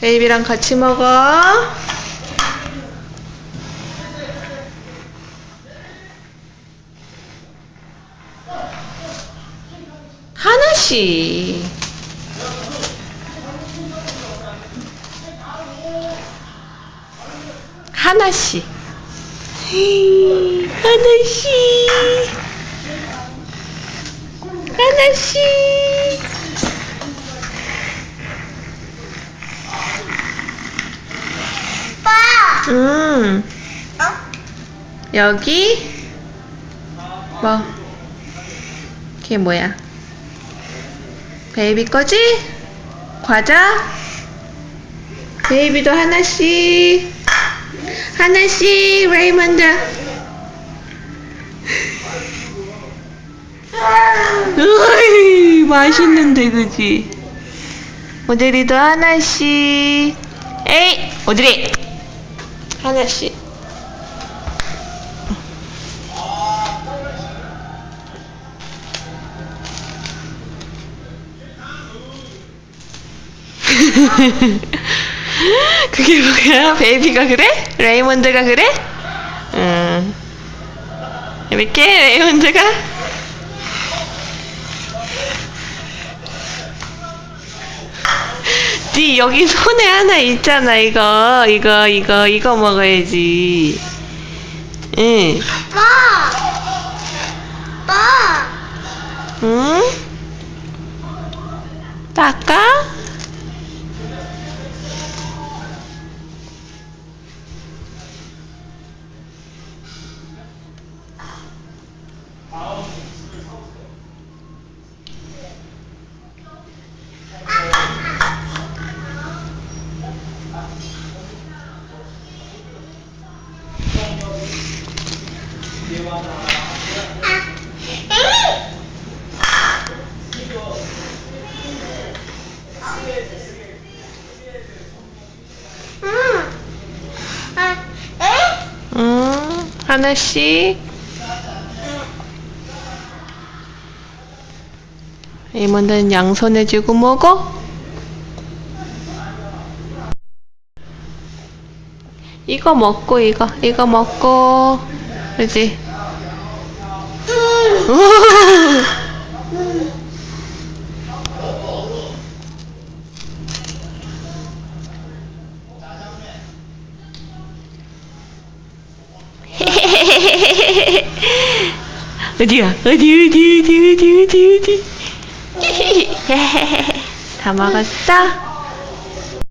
베이비랑 같이 먹어. 하나씩. 하나씩. 하나씩. 하나씩. 아빠. 음, 어? 여기, 뭐, 걔 뭐야? 베이비 거지? 과자? 베이비도 하나씩. 하나씩, 레이먼드. 으이, 맛있는데, 그지? 오드리도 하나씩. 에이, 오드리! 하나씩. 그게 뭐야? 베이비가 그래? 레이몬드가 그래? 음. 이렇게 레이몬드가 네 여기 손에 하나 있잖아 이거 이거 이거 이거 먹어야지 응 아빠. 아빠. 응? 닦아? 하나씩 이모는 양손에 쥐고 먹어? 이거 먹고 이거 이거 먹고 그지? 어디야? 어디 어디 어디 어디 어디 어디 다 먹었어?